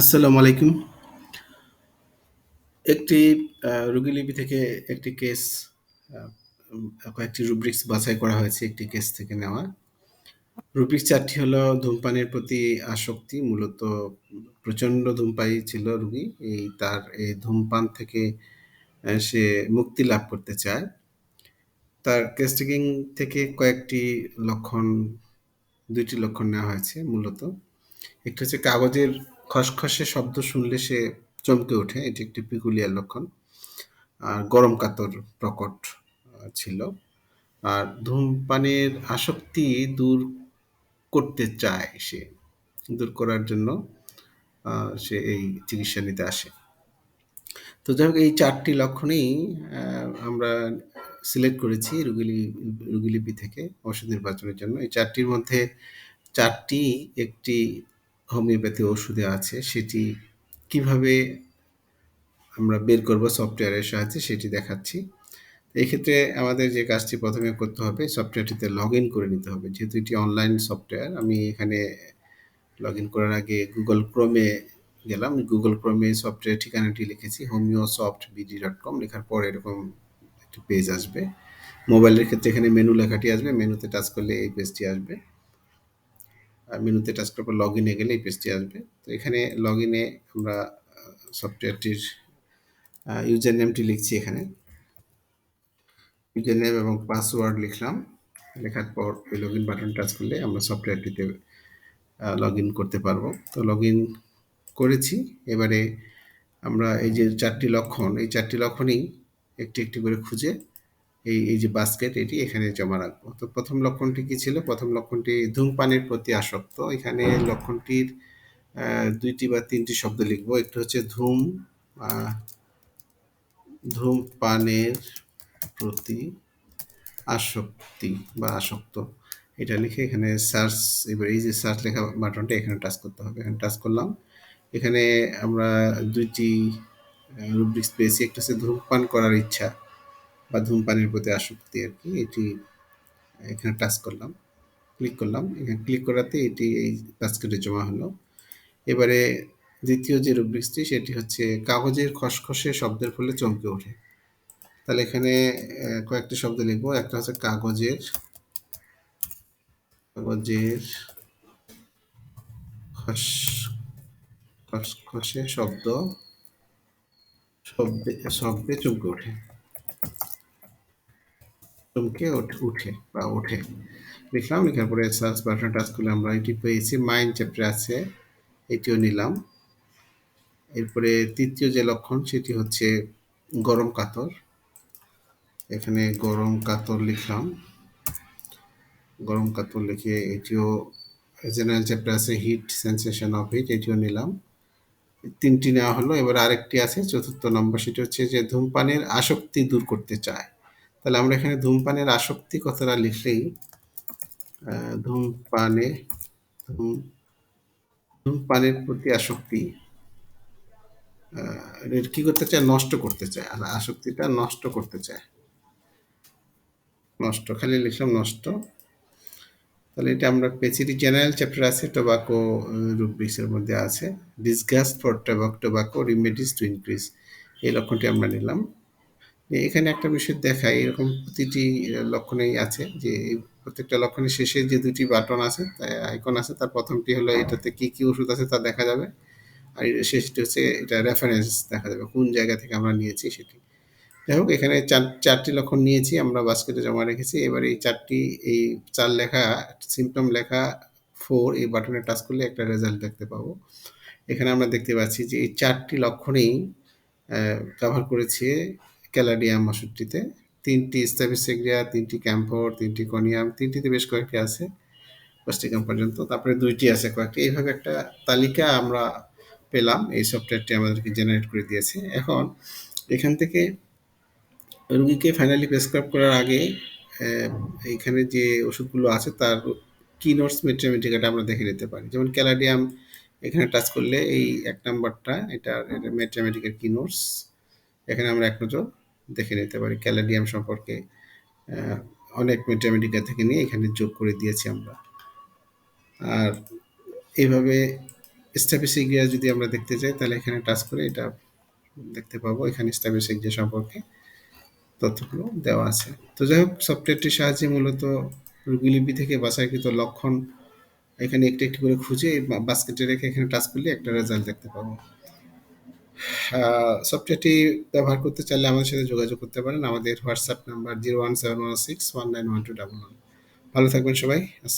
আসসালামু আলাইকুম। একটি রোগীলিপি থেকে একটি কেস কয়েকটি রুব্রিক্স বাছাই করা হয়েছে একটি কেস থেকে নেওয়া। রুব্রিক্স চারটি হলো, ধূমপানের প্রতি আসক্তি। মূলত প্রচণ্ড ধূমপায়ী ছিল রুগী এই তার, এই ধূমপান থেকে সে মুক্তি লাভ করতে চায়। তার কেস টেকিং থেকে কয়েকটি লক্ষণ, দুইটি লক্ষণ নেওয়া হয়েছে মূলত। একটি হচ্ছে কাগজের খসখসে শব্দ শুনলে সে চমকে ওঠে। এটি একটি peculiar লক্ষণ। আর গরম কাতর প্রকট ছিল। আর ধূমপানের আসক্তি দূর করতে চায় সে। দূর করার জন্য সে এই চিকিৎসা নিতে আসে। তো যাই হোক, এই ৪ টি লক্ষণেই আমরা সিলেক্ট করেছি রোগীলি, রোগীলিপি থেকে ওষুধ নির্বাচনের জন্য। এই চারটির মধ্যে চারটি একটি হোমিওপ্যাথি ওষুধে আছে। সেটি কীভাবে আমরা বের করব সফটওয়্যারের সাহায্যে সেটি দেখাচ্ছি। এক্ষেত্রে আমাদের যে কাজটি প্রথমে করতে হবে, সফটওয়্যারটিতে লগইন করে নিতে হবে। যেহেতু এটি অনলাইন সফটওয়্যার, আমি এখানে লগ ইন করার আগে গুগল এ গেলাম। গুগল এ সফটওয়্যার ঠিকানাটি লিখেছি homeo soft BD dot com লেখার পর এরকম একটি পেজ আসবে। মোবাইলের ক্ষেত্রে এখানে মেনু লেখাটি আসবে। মেনুতে টাচ করলে এই পেজটি আসবে। মেনুতে টাচ করার পর লগইন এ গেলে এই পেজটি আসবে। তো এখানে লগ ইনে আমরা সফটওয়্যারটির ইউজার নেমটি লিখছি এখানে। ইউজার নেম এবং পাসওয়ার্ড লিখলাম। লেখার পর ওই লগ ইন বাটন টাচ করলে আমরা সফটওয়্যারটিতে লগ ইন করতে পারব। তো লগ ইন করেছি। এবারে আমরা এই যে চারটি লক্ষণ, এই চারটি লক্ষণেই একটি, একটি করে খুঁজে এই, এই যে বাস্কেট এটি এখানে জমা রাখব। তো প্রথম লক্ষণটি কি ছিল? প্রথম লক্ষণটি ধূমপানের প্রতি আসক্ত। এখানে লক্ষণটির দুইটি বা তিনটি শব্দ লিখব। একটি হচ্ছে ধূম ধূমপানের প্রতি আসক্তি বা আসক্ত। এটা লিখে এখানে সার্চ এবার এই যে সার্চ লেখা বাটনটা এখানে টাচ করতে হবে। এখানে টাচ করলাম। এখানে আমরা ২ টি অ্যা রুব্রিক্স পেয়েছি। একটা হচ্ছে ধূমপান করার ইচ্ছা বা ধূমপানের প্রতি আসক্তি আর কি, এটি এখানে টাচ করলাম। ক্লিক করলাম। এখানে ক্লিক করাতে এটি এই বাস্কেটে জমা হলো। এবারে দ্বিতীয় যে রুব্রিক্সটি, সেটি হচ্ছে কাগজের খসখসে শব্দের ফলে চমকে ওঠে। তাহলে এখানে কয়েকটি শব্দ লিখব। একটা হচ্ছে কাগজের কাগজের খস, খসখসে শব্দ, শব্দে শব্দে চমকে ওঠে। চমকে উঠে বা ওঠে। লিখলাম। লেখার পরে সার্চ বাটনে টাচ করলে আমরা এটি পেয়েছি। মাইন্ড চ্যাপ্টারে আছে। এটিও নিলাম। এরপরে তৃতীয় যে লক্ষণ, সেটি হচ্ছে গরম কাতর। এখানে গরম কাতর লিখলাম। গরম কাতর লিখে এটিও জেনারেল চ্যাপ্টার আছে হিট সেনসেশন অফ হিট এটিও নিলাম। তিনটি নেওয়া হলো। এবার আরেকটি আছে, চতুর্থ নম্বর, সেটি হচ্ছে যে ধূমপানের আসক্তি দূর করতে চায়। তাহলে আমরা এখানে ধূমপানের আসক্তি কথাটা লিখলেই ধূমপানে, ধূম, ধূমপানের প্রতি আসক্তি কি করতে চায়? নষ্ট করতে চায়। আর আসক্তিটা নষ্ট করতে চায়। নষ্ট, খালি লিখলাম নষ্ট। তাহলে এটা আমরা। এটি জেনারেল চ্যাপ্টার আছে টোবাকো রুব্রিক্স এর মধ্যে আছে। Disgust for tobacco tobacco remedies to increase এই লক্ষণটি আমরা নিলাম। এখানে একটা বিষয় দেখাই এরকম প্রতিটি লক্ষণেই আছে যে প্রত্যেকটা লক্ষণের শেষে যে দুটি বাটন আছে আইকন আছে তার প্রথমটি হলো এটাতে কি, কি ওষুধ আছে তা দেখা যাবে। আর শেষটি হচ্ছে এটা রেফারেন্স দেখা যাবে কোন জায়গা থেকে আমরা নিয়েছি সেটি। যাই হোক এখানে ৪, ৪ টি লক্ষণ নিয়েছি আমরা বাস্কেটে জমা রেখেছি। এবার এই চারটি এই চার লেখা সিম্পটম লেখা ফোর এই বাটনে টাচ করলে একটা রেজাল্ট দেখতে পাবো। এখানে আমরা দেখতে পাচ্ছি যে এই চারটি লক্ষণেই কভার করেছে ক্যালাডিয়াম ওষুধটিতে। ৩ টি স্ট্যাফিসেগ্রিয়া, ৩ টি ক্যাম্ফর, ৩ টি কনিয়াম, তিনটিতে বেশ কয়েকটি আছে। পাঁচটিকাম পর্যন্ত। তারপরে ২ টি আছে কয়েকটি। এইভাবে একটা তালিকা আমরা পেলাম। এই সফটওয়্যারটি আমাদেরকে জেনারেট করে দিয়েছে। এখন এখান থেকে রুগীকে ফাইনালি প্রেসক্রাইব করার আগে এইখানে যে ওষুধগুলো আছে তার কি নোটস মেট্রামেটিকাটা আমরা দেখে নিতে পারি। যেমন ক্যালাডিয়াম এখানে টাচ করলে এই এক নাম্বারটা এটা মেট্রামেটিকের কি নোটস এখানে আমরা এক নজর দেখে নিতে পারি। ক্যালাডিয়াম সম্পর্কে অনেক মেট্রামেটিকা থেকে নিয়ে এখানে যোগ করে দিয়েছি আমরা। আর এভাবে স্ট্যাপিসিগিয়া যদি আমরা দেখতে চাই তাহলে এখানে টাচ করে এটা দেখতে পাবো এখানে স্ট্যাপিসিগিয়া সম্পর্কে তথ্যগুলো দেওয়া আছে তো যাই হোক, সফটওয়্যারটির সাহায্যে মূলত রোগীলিপি থেকে বাছাইকৃত লক্ষণ এখানে একটি একটি করে খুঁজে বাস্কেটে রেখে এখানে টাচ করলে একটা রেজাল্ট দেখতে পাবো সফটওয়্যারটি ব্যবহার করতে চাইলে আমাদের সাথে যোগাযোগ করতে পারেন। আমাদের WhatsApp number zero one seven one six one nine one two double one ভালো থাকবেন সবাই।